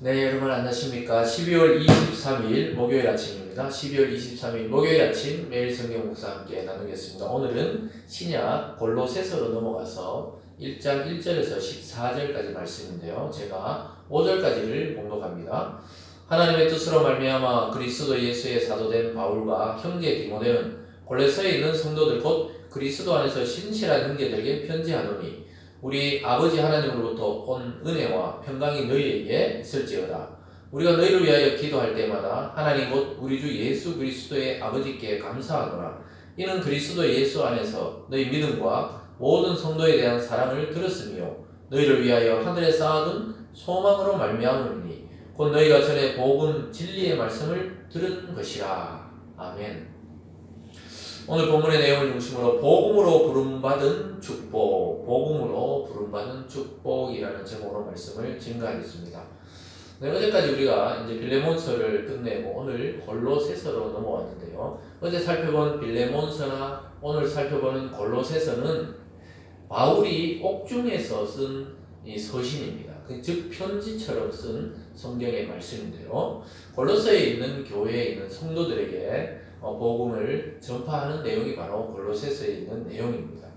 네, 여러분 안녕하십니까? 12월 23일 목요일 아침입니다. 12월 23일 목요일 아침 매일 성경 목사 함께 나누겠습니다. 오늘은 신약 골로새서로 넘어가서 1장 1절에서 14절까지 말씀인데요. 제가 5절까지를 봉독합니다. 하나님의 뜻으로 말미암아 그리스도 예수의 사도된 바울과 형제 디모데는 골로새에 있는 성도들 곧 그리스도 안에서 신실한 형제들에게 편지하노니 우리 아버지 하나님으로부터 온 은혜와 평강이 너희에게 있을지어다. 우리가 너희를 위하여 기도할 때마다 하나님 곧 우리 주 예수 그리스도의 아버지께 감사하노라. 이는 그리스도 예수 안에서 너희 믿음과 모든 성도에 대한 사랑을 들었으며 너희를 위하여 하늘에 쌓아둔 소망으로 말미암으니 곧 너희가 전에 복음 진리의 말씀을 들은 것이라. 아멘. 오늘 본문의 내용을 중심으로 복음으로 부름받은 축복, 복음으로 부름받은 축복이라는 제목으로 말씀을 증가하겠습니다. 네, 어제까지 우리가 이제 빌레몬서를 끝내고 오늘 골로새서로 넘어왔는데요. 어제 살펴본 빌레몬서나 오늘 살펴보는 골로새서는 바울이 옥중에서 쓴 이 서신입니다. 그즉 편지처럼 쓴 성경의 말씀인데요. 골로새에 있는 교회에 있는 성도들에게 어, 복음을 전파하는 내용이 바로 골로새서에 있는 내용입니다.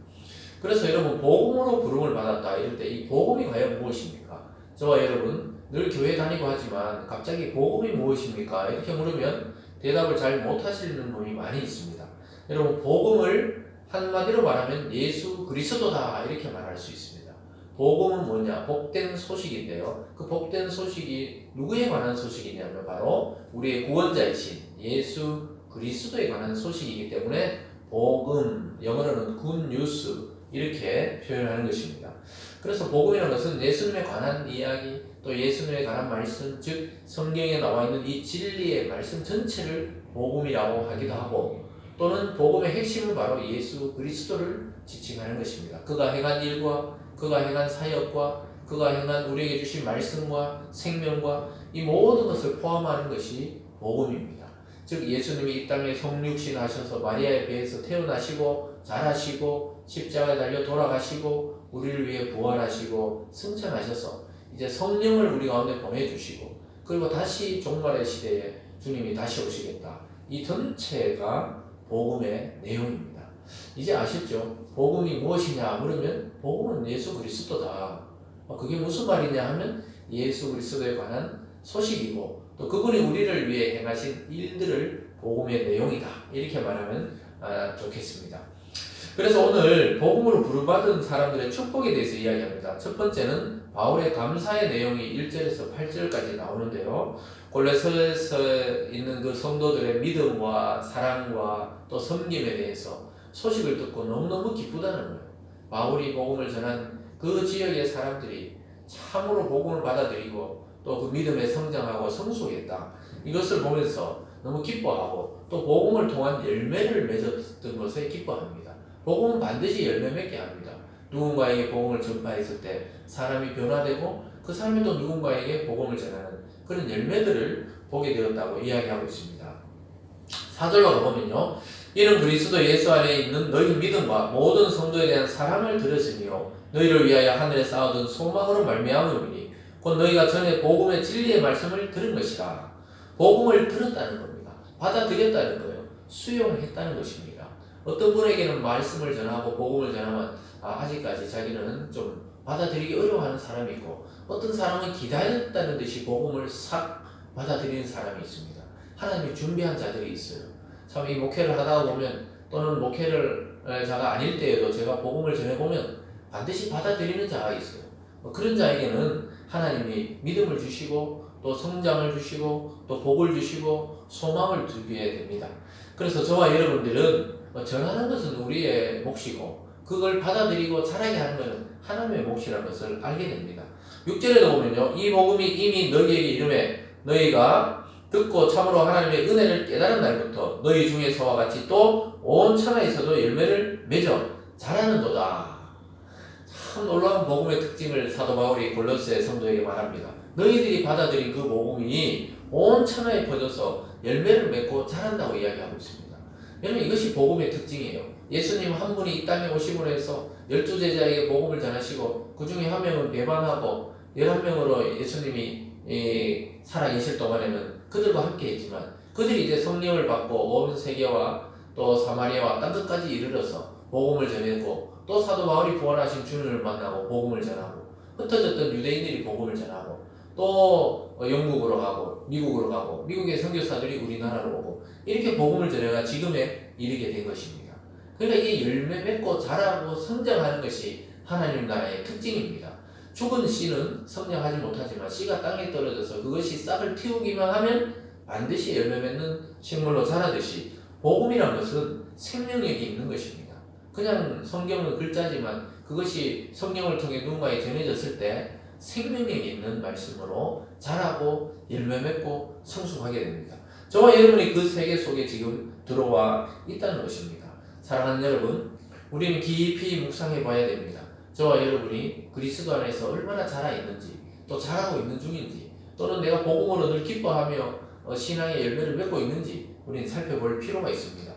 그래서 여러분 복음으로 부름을 받았다 이럴 때 이 복음이 과연 무엇입니까? 저와 여러분 늘 교회 다니고 하지만 갑자기 복음이 무엇입니까? 이렇게 물으면 대답을 잘 못하시는 분이 많이 있습니다. 여러분 복음을 한마디로 말하면 예수 그리스도다 이렇게 말할 수 있습니다. 복음은 뭐냐? 복된 소식인데요. 그 복된 소식이 누구에 관한 소식이냐면 바로 우리의 구원자이신 예수 그리스도에 관한 소식이기 때문에 복음, 영어로는 news 이렇게 표현하는 것입니다. 그래서 복음이라는 것은 예수님에 관한 이야기, 또 예수님에 관한 말씀, 즉 성경에 나와 있는 이 진리의 말씀 전체를 복음이라고 하기도 하고 또는 복음의 핵심은 바로 예수 그리스도를 지칭하는 것입니다. 그가 행한 일과 그가 행한 사역과 그가 행한 우리에게 주신 말씀과 생명과 이 모든 것을 포함하는 것이 복음입니다. 즉 예수님이 이 땅에 성육신 하셔서 마리아의 배에서 태어나시고 자라시고 십자가에 달려 돌아가시고 우리를 위해 부활하시고 승천하셔서 이제 성령을 우리 가운데 보내주시고 그리고 다시 종말의 시대에 주님이 다시 오시겠다. 이 전체가 복음의 내용입니다. 이제 아셨죠? 복음이 무엇이냐 물으면 복음은 예수 그리스도다. 어, 그게 무슨 말이냐 하면 예수 그리스도에 관한 소식이고 또 그분이 우리를 위해 행하신 일들을 복음의 내용이다. 이렇게 말하면 아, 좋겠습니다. 그래서 오늘 복음으로 부름받은 사람들의 축복에 대해서 이야기합니다. 첫 번째는 바울의 감사의 내용이 1절에서 8절까지 나오는데요. 골레서에 있는 그 성도들의 믿음과 사랑과 또 섬김에 대해서 소식을 듣고 너무너무 기쁘다는 거예요. 바울이 복음을 전한 그 지역의 사람들이 참으로 복음을 받아들이고 또 그 믿음에 성장하고 성숙했다. 이것을 보면서 너무 기뻐하고 또 복음을 통한 열매를 맺었던 것에 기뻐합니다. 복음은 반드시 열매 맺게 합니다. 누군가에게 복음을 전파했을 때 사람이 변화되고 그 사람이 또 누군가에게 복음을 전하는 그런 열매들을 보게 되었다고 이야기하고 있습니다. 사절로 보면요. 이는 그리스도 예수 안에 있는 너희 믿음과 모든 성도에 대한 사랑을 들으시며 너희를 위하여 하늘에 쌓아둔 소망으로 말미암음이니 곧 너희가 전에 복음의 진리의 말씀을 들은 것이라. 복음을 들었다는 겁니다. 받아들였다는 거예요. 수용했다는 것입니다. 어떤 분에게는 말씀을 전하고 복음을 전하면 아, 아직까지 자기는 좀 받아들이기 어려워하는 사람이 있고 어떤 사람은 기다렸다는 듯이 복음을 싹 받아들이는 사람이 있습니다. 하나님이 준비한 자들이 있어요. 참 이 목회를 하다 보면 또는 목회를 자가 아닐 때에도 제가 복음을 전해보면 반드시 받아들이는 자가 있어요. 뭐 그런 자에게는 하나님이 믿음을 주시고 또 성장을 주시고 또 복을 주시고 소망을 주게 됩니다. 그래서 저와 여러분들은 뭐 전하는 것은 우리의 몫이고 그걸 받아들이고 자라게 하는 것은 하나님의 몫이라는 것을 알게 됩니다. 6절에도 보면요. 이 복음이 이미 너희에게 이름에 너희가 듣고 참으로 하나님의 은혜를 깨달은 날부터 너희 중에서와 같이 또 온 천하에서도 열매를 맺어 자라는 도다. 참 놀라운 복음의 특징을 사도 바울이 골로새 성도에게 말합니다. 너희들이 받아들인 그 복음이 온 천하에 퍼져서 열매를 맺고 자란다고 이야기하고 있습니다. 여러분 이것이 복음의 특징이에요. 예수님 한 분이 이 땅에 오시고 해서 열두 제자에게 복음을 전하시고 그 중에 한 명은 배반하고 열한 명으로 예수님이 이 살아 계실 동안에는 그들과 함께 했지만 그들이 이제 성령을 받고 온 세계와 또 사마리아와 땅 끝까지 이르러서 복음을 전했고 또 사도 바울이 부활하신 주님을 만나고 복음을 전하고 흩어졌던 유대인들이 복음을 전하고 또 어, 영국으로 가고 미국으로 가고 미국의 선교사들이 우리나라로 오고 이렇게 복음을 전해가 지금에 이르게 된 것입니다. 그러니까 이게 열매 맺고 자라고 성장하는 것이 하나님 나라의 특징입니다. 죽은 씨는 성장하지 못하지만 씨가 땅에 떨어져서 그것이 싹을 틔우기만 하면 반드시 열매 맺는 식물로 자라듯이 복음이란 것은 생명력이 있는 것입니다. 그냥 성경은 글자지만 그것이 성경을 통해 누군가에 전해졌을 때 생명력이 있는 말씀으로 자라고 열매 맺고 성숙하게 됩니다. 저와 여러분이 그 세계 속에 지금 들어와 있다는 것입니다. 사랑하는 여러분, 우리는 깊이 묵상해 봐야 됩니다. 저와 여러분이 그리스도 안에서 얼마나 자라 있는지, 또 자라고 있는 중인지, 또는 내가 복음으로 늘 기뻐하며 어, 신앙의 열매를 맺고 있는지 우리는 살펴볼 필요가 있습니다.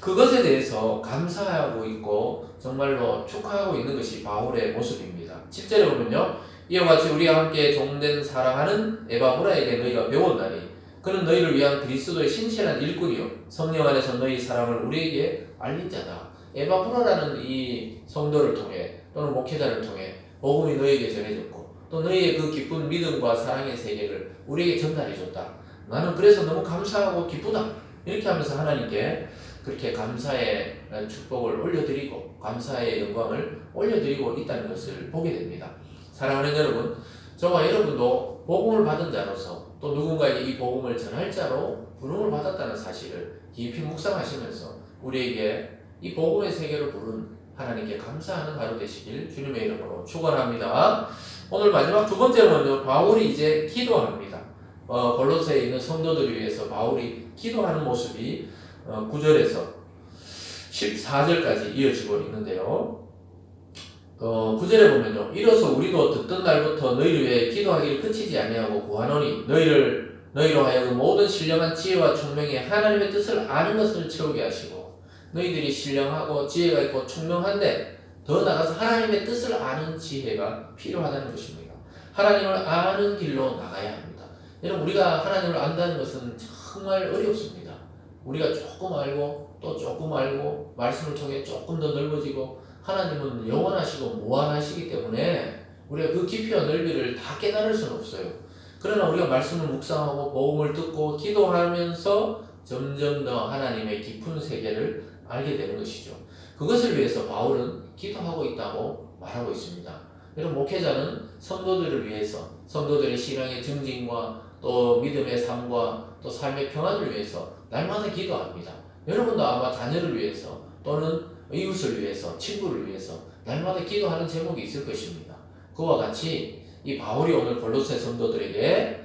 그것에 대해서 감사하고 있고 정말로 축하하고 있는 것이 바울의 모습입니다. 10절에 보면요. 이와 같이 우리와 함께 종된 사랑하는 에바브라에게 너희가 배웠나니 그는 너희를 위한 그리스도의 신실한 일꾼이요 성령 안에서 너희 사랑을 우리에게 알린 자다. 에바브라라는 이 성도를 통해 또는 목회자를 통해 복음이 너희에게 전해졌고 또 너희의 그 기쁜 믿음과 사랑의 세계를 우리에게 전달해 줬다. 나는 그래서 너무 감사하고 기쁘다. 이렇게 하면서 하나님께 그렇게 감사의 축복을 올려드리고 감사의 영광을 올려드리고 있다는 것을 보게 됩니다. 사랑하는 여러분, 저와 여러분도 복음을 받은 자로서 또 누군가에게 이 복음을 전할 자로 부름을 받았다는 사실을 깊이 묵상하시면서 우리에게 이 복음의 세계를 부른 하나님께 감사하는 하루 되시길 주님의 이름으로 축원합니다. 오늘 마지막 두 번째로는요. 바울이 이제 기도합니다. 어, 골로새에 있는 성도들을 위해서 바울이 기도하는 모습이 어, 9절에서 14절까지 이어지고 있는데요. 어, 9절에 보면요. 이로써 우리도 듣던 날부터 너희를 위해 기도하기를 그치지 아니하고 구하노니 너희를 너희로 하여금 모든 신령한 지혜와 총명에 하나님의 뜻을 아는 것을 채우게 하시고 너희들이 신령하고 지혜가 있고 총명한데 더 나아가서 하나님의 뜻을 아는 지혜가 필요하다는 것입니다. 하나님을 아는 길로 나가야 합니다. 여러분 우리가 하나님을 안다는 것은 정말 어렵습니다. 우리가 조금 알고 또 조금 알고 말씀을 통해 조금 더 넓어지고 하나님은 영원하시고 무한하시기 때문에 우리가 그 깊이와 넓이를 다 깨달을 수는 없어요. 그러나 우리가 말씀을 묵상하고 복음을 듣고 기도하면서 점점 더 하나님의 깊은 세계를 알게 되는 것이죠. 그것을 위해서 바울은 기도하고 있다고 말하고 있습니다. 여러분 목회자는 성도들을 위해서 성도들의 신앙의 증진과 또 믿음의 삶과 또 삶의 평안을 위해서 날마다 기도합니다. 여러분도 아마 자녀를 위해서 또는 이웃을 위해서 친구를 위해서 날마다 기도하는 제목이 있을 것입니다. 그와 같이 이 바울이 오늘 골로새 성도들에게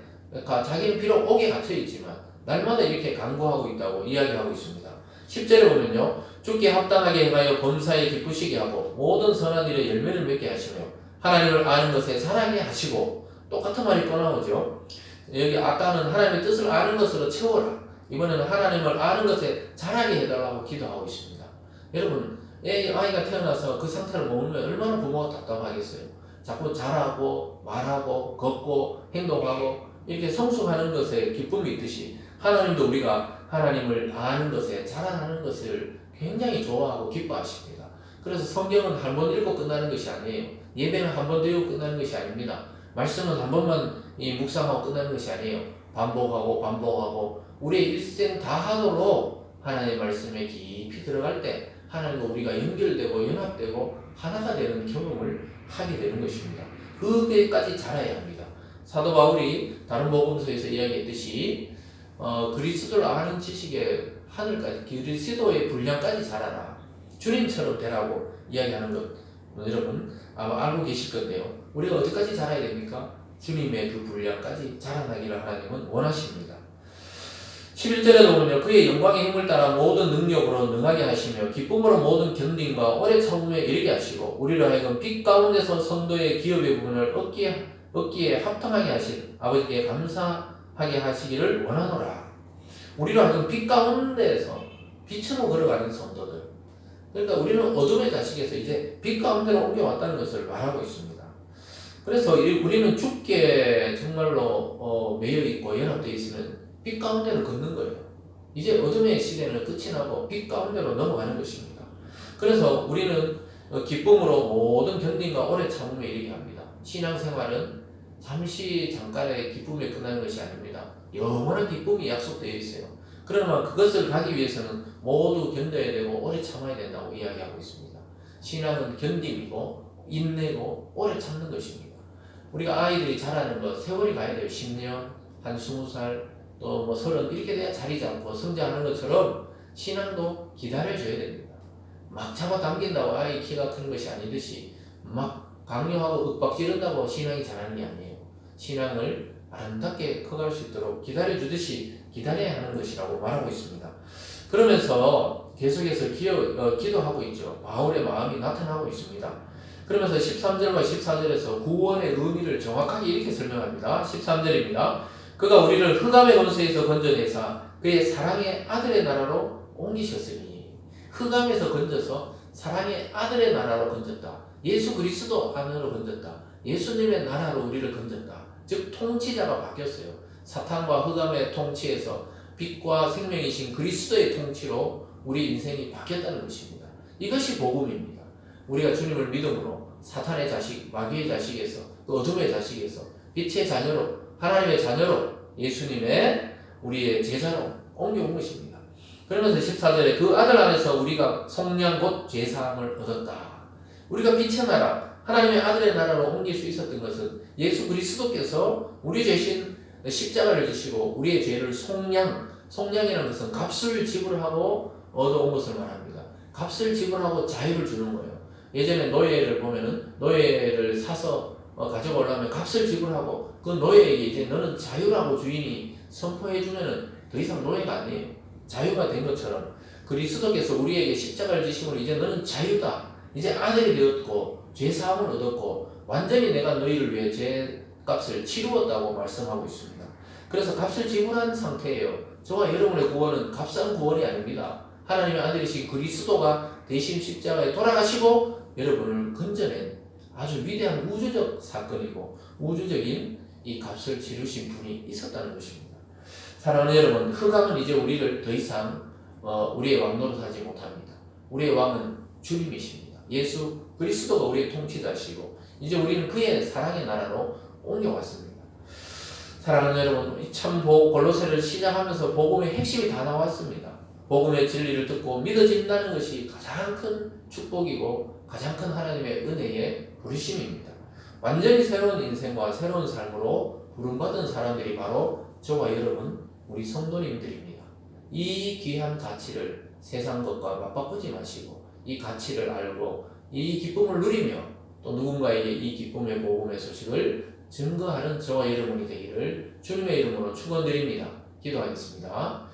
자기는 비록 옥에 갇혀 있지만 날마다 이렇게 간구하고 있다고 이야기하고 있습니다. 10절에 보면요. 죽게 합당하게 행하여 범사에 기쁘시게 하고 모든 선한 일에 열매를 맺게 하시며 하나님을 아는 것에 사랑해 하시고 똑같은 말이 또 나오죠. 여기 아까는 하나님의 뜻을 아는 것으로 채워라. 이번에는 하나님을 아는 것에 자라게 해달라고 기도하고 있습니다. 여러분, 애 아이가 태어나서 그 상태를 모르면 얼마나 부모가 답답하겠어요. 자꾸 자라고 말하고 걷고 행동하고 이렇게 성숙하는 것에 기쁨이 있듯이 하나님도 우리가 하나님을 아는 것에 자라나는 것을 굉장히 좋아하고 기뻐하십니다. 그래서 성경은 한 번 읽고 끝나는 것이 아니에요. 예배는 한 번 드리고 끝나는 것이 아닙니다. 말씀은 한 번만 이 묵상하고 끝나는 것이 아니에요. 반복하고 반복하고 우리의 일생 다 하도록 하나님의 말씀에 깊이 들어갈 때 하나님과 우리가 연결되고 연합되고 하나가 되는 경험을 하게 되는 것입니다. 그게까지 자라야 합니다. 사도 바울이 다른 복음서에서 이야기했듯이 어, 그리스도를 아는 지식의 하늘까지 그리스도의 분량까지 자라라. 주님처럼 되라고 이야기하는 것 여러분 아마 알고 계실 건데요. 우리가 어디까지 자라야 됩니까? 주님의 그 분량까지 자라나기를 하나님은 원하십니다. 11절에 보면요. 그의 영광의 힘을 따라 모든 능력으로 능하게 하시며 기쁨으로 모든 견딘과 오래 참음에 이르게 하시고 우리를 하여금 빛 가운데서 성도의 기업의 부분을 얻기에, 얻기에 합당하게 하신 아버지께 감사하게 하시기를 원하노라. 우리를 하여금 빛 가운데에서 빛으로 걸어가는 성도들. 그러니까 우리는 어둠의 자식에서 이제 빛 가운데로 옮겨왔다는 것을 말하고 있습니다. 그래서 이- 우리는 죽게 정말로 어, 매여 있고 연합되어 있으면 빛 가운데로 걷는 거예요. 이제 어둠의 시대는 끝이 나고 빛 가운데로 넘어가는 것입니다. 그래서 우리는 어, 기쁨으로 모든 견딘과 오래 참음에 이르게 합니다. 신앙생활은 잠시 잠깐의 기쁨에 끝나는 것이 아닙니다. 영원한 기쁨이 약속되어 있어요. 그러나 그것을 가기 위해서는 모두 견뎌야 되고 오래 참아야 된다고 이야기하고 있습니다. 신앙은 견딤이고 인내고 오래 참는 것입니다. 우리가 아이들이 자라는 것 세월이 가야 돼요. 10년, 한 20살, 또 뭐 서른 이렇게 돼야 자리 잡고 성장하는 것처럼 신앙도 기다려줘야 됩니다. 막 잡아당긴다고 아이 키가 큰 것이 아니듯이 막 강요하고 윽박 지른다고 신앙이 자라는 게 아니에요. 신앙을 아름답게 커갈 수 있도록 기다려주듯이 기다려야 하는 것이라고 말하고 있습니다. 그러면서 계속해서 기어, 어, 기도하고 있죠. 바울의 마음이 나타나고 있습니다. 그러면서 13절과 14절에서 구원의 의미를 정확하게 이렇게 설명합니다. 13절입니다. 그가 우리를 흑암의 권세에서 건져내사 그의 사랑의 아들의 나라로 옮기셨으니 흑암에서 건져서 사랑의 아들의 나라로 건졌다. 예수 그리스도 안으로 건졌다. 예수님의 나라로 우리를 건졌다. 즉 통치자가 바뀌었어요. 사탄과 흑암의 통치에서 빛과 생명이신 그리스도의 통치로 우리 인생이 바뀌었다는 것입니다. 이것이 복음입니다. 우리가 주님을 믿음으로 사탄의 자식, 마귀의 자식에서 또 어둠의 자식에서 빛의 자녀로 하나님의 자녀로 예수님의 우리의 제자로 옮겨온 것입니다. 그러면서 14절에 그 아들 안에서 우리가 성령 곧 죄사함을 얻었다. 우리가 빛의 나라, 하나님의 아들의 나라로 옮길 수 있었던 것은 예수 그리스도께서 우리 대신 십자가를 지시고 우리의 죄를 속량, 속량이라는 것은 값을 지불하고 얻어온 것을 말합니다. 값을 지불하고 자유를 주는 거예요. 예전에 노예를 보면은 노예를 사서 어, 가져오려면 값을 지불하고 그 노예에게 이제 너는 자유라고 주인이 선포해 주면은 더 이상 노예가 아니에요. 자유가 된 것처럼 그리스도께서 우리에게 십자가를 지심으로 이제 너는 자유다. 이제 아들이 되었고 죄 사함을 얻었고 완전히 내가 너희를 위해 죄 값을 치루었다고 말씀하고 있습니다. 그래서 값을 지불한 상태예요. 저와 여러분의 구원은 값싼 구원이 아닙니다. 하나님의 아들이신 그리스도가 대신 십자가에 돌아가시고 여러분을 건져낸 아주 위대한 우주적 사건이고 우주적인 이 값을 치르신 분이 있었다는 것입니다. 사랑하는 여러분, 흑암은 이제 우리를 더 이상 어, 우리의 왕노릇 하지 못합니다. 우리의 왕은 주님이십니다. 예수 그리스도가 우리의 통치자시고 이제 우리는 그의 사랑의 나라로 옮겨왔습니다. 사랑하는 여러분, 보- 골로새를 시작하면서 복음의 핵심이 다 나왔습니다. 복음의 진리를 듣고 믿어진다는 것이 가장 큰 축복이고 가장 큰 하나님의 은혜의 부르심입니다. 완전히 새로운 인생과 새로운 삶으로 부름받은 사람들이 바로 저와 여러분, 우리 성도님들입니다. 이 귀한 가치를 세상 것과 맞바꾸지 마시고 이 가치를 알고 이 기쁨을 누리며 또 누군가에게 이 기쁨의 복음의 소식을 증거하는 저와 여러분이 되기를 주님의 이름으로 축원드립니다. 기도하겠습니다.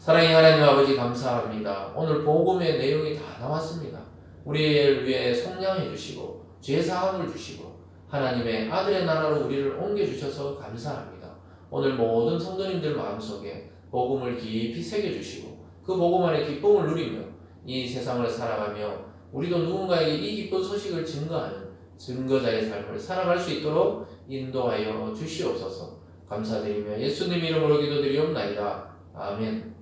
사랑의 하나님 아버지 감사합니다. 오늘 복음의 내용이 다 나왔습니다. 우리를 위해 성량해 주시고 죄 사함을 주시고 하나님의 아들의 나라로 우리를 옮겨 주셔서 감사합니다. 오늘 모든 성도님들 마음속에 복음을 깊이 새겨 주시고 그 복음 안에 기쁨을 누리며 이 세상을 살아가며 우리도 누군가에게 이 기쁜 소식을 증거하는 증거자의 삶을 살아갈 수 있도록 인도하여 주시옵소서. 감사드리며 예수님 이름으로 기도드리옵나이다. 아멘.